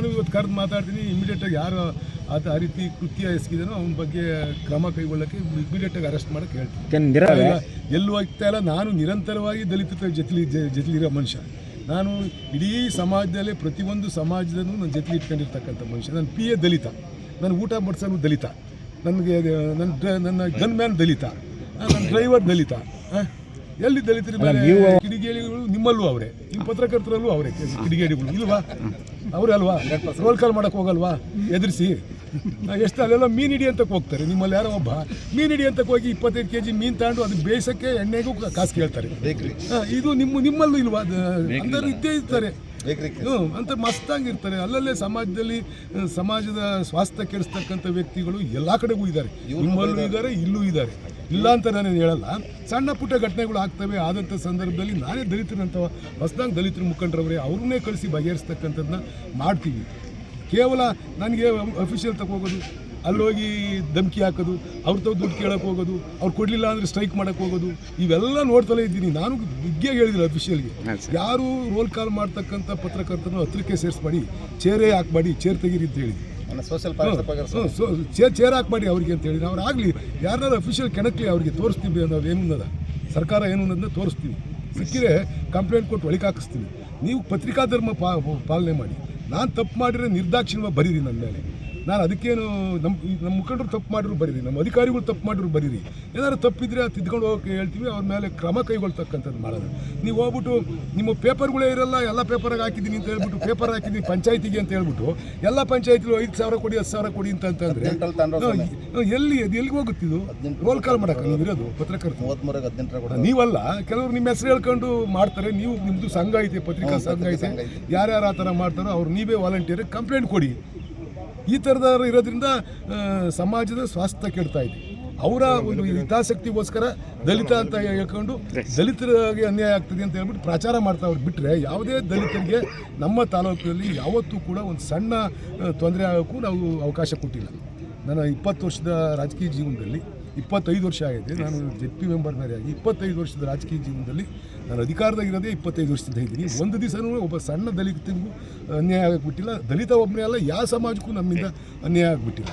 ಮಾತಾಡ್ತೀನಿ. ಇಮಿಡಿಯೇಟಾಗಿ ಯಾರು ಅದು ಆ ರೀತಿ ಕೃತ್ಯ ಎಸಗಿದಾನೋ ಅವನ ಬಗ್ಗೆ ಕ್ರಮ ಕೈಗೊಳ್ಳೋಕ್ಕೆ ಇಮಿಡಿಯೇಟಾಗಿ ಅರೆಸ್ಟ್ ಮಾಡೋಕ್ಕೆ ಹೇಳ್ತೀನಿ. ಎಲ್ಲೂ ಹೋಗ್ತಾ ಇಲ್ಲ. ನಾನು ನಿರಂತರವಾಗಿ ದಲಿತ ಜೊತೆಲಿ ಜೊತೆಲಿರೋ ಮನುಷ್ಯ. ನಾನು ಇಡೀ ಸಮಾಜದಲ್ಲೇ ಪ್ರತಿಯೊಂದು ಸಮಾಜದಲ್ಲೂ ನಾನು ಜೊತೆ ಇಟ್ಕೊಂಡಿರ್ತಕ್ಕಂಥ ಮನುಷ್ಯ. ನನ್ನ ಪಿ ಎ ದಲಿತ. ನನ್ನ ಊಟ ಬಡಿಸೋನು ದಲಿತ. ನನಗೆ ನನ್ನ ಡ್ರ- ನನ್ನ ಗನ್ ಮ್ಯಾನ್ ದಲಿತ ನನ್ನ ಡ್ರೈವರ್ ದಲಿತ? ಎಲ್ಲಿ ದಲಿತರು ಕಿಡಿಗೇಡಿಗಳು ನಿಮ್ಮಲ್ಲೂ ಅವರೇ. ನಿಮ್ಮ ಪತ್ರಕರ್ತರಲ್ಲೂ ಅವರೇ. ಕಿಡಿಗೇಡಿಗಳು. ಇಲ್ವಾ? ಅವರೇ ಅಲ್ವಾ? ರೋಲ್ ಕಾಲ್ ಮಾಡಕ್ಕೆ ಹೋಗಲ್ವಾ? ಎದುರಿಸಿ. ಎಷ್ಟು ಅಲ್ಲೆಲ್ಲ ಮೀನು ಅಂತ ಹೋಗ್ತಾರೆ. ನಿಮ್ಮಲ್ಲಿ ಯಾರೋ ಒಬ್ಬ ಮೀನು ಅಂತ ಹೋಗಿ ಇಪ್ಪತ್ತೈದು ಕೆ ಜಿ ಮೀನು ತಗೊಂಡು ಅದು ಬೇಯಿಸೋಕ್ಕೆ ಎಣ್ಣೆಗೂ ಕಾಸು ಕೇಳ್ತಾರೆ. ಇದು ನಿಮ್ಮ ನಿಮ್ಮಲ್ಲೂ ಇಲ್ವಾ? ಅಂದರೆ ಇದ್ದೇ ಇರ್ತಾರೆ. ಹ್ಞೂ ಅಂತ ಮಸ್ತಾಗಿರ್ತಾರೆ. ಅಲ್ಲಲ್ಲೇ ಸಮಾಜದಲ್ಲಿ ಸಮಾಜದ ಸ್ವಾಸ್ಥ್ಯ ಕೆಡಿಸ್ತಕ್ಕಂಥ ವ್ಯಕ್ತಿಗಳು ಎಲ್ಲ ಕಡೆಗೂ ಇದ್ದಾರೆ. ನಿಮ್ಮಲ್ಲೂ ಇದ್ದಾರೆ ಇಲ್ಲೂ ಇದ್ದಾರೆ. ಇಲ್ಲ ಅಂತ ನಾನು ಹೇಳಲ್ಲ. ಸಣ್ಣ ಪುಟ್ಟ ಘಟನೆಗಳು ಆಗ್ತವೆ. ಆದಂಥ ಸಂದರ್ಭದಲ್ಲಿ ನಾನೇ ದಲಿತರಂತ ಹೊಸದಾಗಿ ದಲಿತರ ಮುಖಂಡರವರೇ ಅವ್ರನ್ನೇ ಕಳಿಸಿ ಬಗೆಹರಿಸ್ತಕ್ಕಂಥದ್ದನ್ನ ಮಾಡ್ತೀವಿ. ಕೇವಲ ನನಗೆ ಅಫಿಷಿಯಲ್ ತಗೋಗೋದು ಅಲ್ಲೋಗಿ ಧಮಕಿ ಹಾಕೋದು ಅವ್ರ ತಾವು ದುಡ್ಡು ಕೇಳಕ್ಕೆ ಹೋಗೋದು ಅವ್ರು ಕೊಡಲಿಲ್ಲ ಅಂದರೆ ಸ್ಟ್ರೈಕ್ ಮಾಡಕ್ಕೆ ಹೋಗೋದು ಇವೆಲ್ಲ ನೋಡ್ತಲೇ ಇದ್ದೀನಿ. ನಾನು ಬಿಗ್ಗೆ ಹೇಳಿದ್ರು ಅಫಿಷಿಯಲ್ಗೆ ಯಾರು ರೋಲ್ ಕಾಲ್ ಮಾಡ್ತಕ್ಕಂಥ ಪತ್ರಕರ್ತನೂ ಹತ್ರಕ್ಕೆ ಸೇರಿಸ್ಬೇಡಿ ಚೇರೇ ಹಾಕ್ಬೇಡಿ ಚೇರ್ ತೆಗೀರಿ ಅಂತ ಹೇಳಿದ್ವಿ. ಚೇರ್ ಚೇರ್ ಹಾಕಬೇಡಿ ಅವ್ರಿಗೆ ಅಂತ ಹೇಳಿ ಅವ್ರು ಆಗಲಿ ಯಾರನ್ನಾರು ಅಫಿಷಿಯಲ್ ಕೆಣಕ್ಲಿ ಅವ್ರಿಗೆ ತೋರಿಸ್ತೀವಿ ಅನ್ನೋದು ಏನು ಅನ್ನೋದ ಸರ್ಕಾರ ಏನು ಅನ್ನೋದನ್ನ ತೋರಿಸ್ತೀವಿ. ಸಿಕ್ಕಿದ್ರೆ ಕಂಪ್ಲೇಂಟ್ ಕೊಟ್ಟು ಒಳಗೆ ಹಾಕಿಸ್ತೀವಿ. ನೀವು ಪತ್ರಿಕಾ ಧರ್ಮ ಪಾ ಪಾಲನೆ ಮಾಡಿ. ನಾನು ತಪ್ಪು ಮಾಡಿದರೆ ನಿರ್ದಾಕ್ಷಿಣ್ಯ ಬರೀರಿ ನನ್ನ ಮೇಲೆ. ನಾನು ಅದಕ್ಕೇನು ನಮ್ಮ ನಮ್ಮ ಮುಖಂಡರು ತಪ್ಪು ಮಾಡಿದ್ರು ಬರೀರಿ ನಮ್ಮ ಅಧಿಕಾರಿಗಳು ತಪ್ಪು ಮಾಡಿದ್ರು ಬರೀರಿ. ಏನಾದ್ರು ತಪ್ಪಿದ್ರೆ ಅದು ತಿದ್ಕೊಂಡು ಹೋಗೋಕೆ ಹೇಳ್ತೀವಿ ಅವ್ರ ಮೇಲೆ ಕ್ರಮ ಕೈಗೊಳ್ತಕ್ಕಂಥದ್ದು ಮಾಡೋದು. ನೀವು ಹೋಗ್ಬಿಟ್ಟು ನಿಮ್ಮ ಪೇಪರ್ಗಳೇ ಇರಲ್ಲ ಎಲ್ಲ ಪೇಪರ್ಗೆ ಹಾಕಿದ್ದೀನಿ ಅಂತ ಹೇಳ್ಬಿಟ್ಟು ಪೇಪರ್ ಹಾಕಿದ್ದೀನಿ ಪಂಚಾಯತಿಗೆ ಅಂತ ಹೇಳ್ಬಿಟ್ಟು ಎಲ್ಲ ಪಂಚಾಯತಿಗಳು ಐದು ಸಾವಿರ ಕೊಡಿ ಹತ್ತು ಸಾವಿರ ಕೊಡಿ ಅಂತ ಅಂತಂದ್ರೆ ಎಲ್ಲಿ ಅದು ಎಲ್ಲಿಗೆ ಹೋಗುತ್ತಿದ್ದು ರೋಲ್ ಕಾಲ್ ಮಾಡಕ್ಕೆ ನೀವು ಇರೋದು ಪತ್ರಕರ್ತರು. ನೀವಲ್ಲ ಕೆಲವರು ನಿಮ್ಮ ಹೆಸರು ಹೇಳ್ಕೊಂಡು ಮಾಡ್ತಾರೆ ನೀವು ನಿಮ್ಮದು ಸಂಘ ಐತೆ ಪತ್ರಿಕಾ ಸಂಘ ಐತೆ. ಯಾರ್ಯಾರು ಆ ಥರ ಮಾಡ್ತಾರೋ ಅವ್ರು ನೀವೇ ವಾಲಂಟಿಯರ್ ಕಂಪ್ಲೇಂಟ್ ಕೊಡಿ. ಈ ಥರದವ್ರು ಇರೋದ್ರಿಂದ ಸಮಾಜದ ಸ್ವಾಸ್ಥ್ಯ ಕೆಡ್ತಾ ಇದೆ. ಅವರ ಒಂದು ಹಿತಾಸಕ್ತಿಗೋಸ್ಕರ ದಲಿತ ಅಂತ ಹೇಳ್ಕೊಂಡು ದಲಿತರಿಗೆ ಅನ್ಯಾಯ ಆಗ್ತದೆ ಅಂತ ಹೇಳ್ಬಿಟ್ಟು ಪ್ರಚಾರ ಮಾಡ್ತಾ ಅವ್ರು ಬಿಟ್ಟರೆ ಯಾವುದೇ ದಲಿತರಿಗೆ ನಮ್ಮ ತಾಲೂಕಿನಲ್ಲಿ ಯಾವತ್ತೂ ಕೂಡ ಒಂದು ಸಣ್ಣ ತೊಂದರೆ ಆಗೋಕ್ಕೂ ನಾವು ಅವಕಾಶ ಕೊಟ್ಟಿಲ್ಲ. ನಾನು ಇಪ್ಪತ್ತು ವರ್ಷದ ರಾಜಕೀಯ ಜೀವನದಲ್ಲಿ, ಇಪ್ಪತ್ತೈದು ವರ್ಷ ಆಗಿದೆ. ನಾನು ಜೆ ಪಿ ಮೆಂಬರ್ನರೇ ಇಪ್ಪತ್ತೈದು ವರ್ಷದ ರಾಜಕೀಯ ಜೀವನದಲ್ಲಿ ನಾನು ಅಧಿಕಾರದಾಗಿರೋದೇ ಇಪ್ಪತ್ತೈದು ವರ್ಷದಿಂದ ಇದ್ದೀನಿ. ಒಂದು ದಿವಸನೂ ಒಬ್ಬ ಸಣ್ಣ ದಲಿತನಿಗೂ ಅನ್ಯಾಯ ಆಗಿಬಿಟ್ಟಿಲ್ಲ. ದಲಿತ ಒಬ್ಬನೇ ಅಲ್ಲ ಯಾವ ಸಮಾಜಕ್ಕೂ ನಮ್ಮಿಂದ ಅನ್ಯಾಯ ಆಗ್ಬಿಟ್ಟಿಲ್ಲ.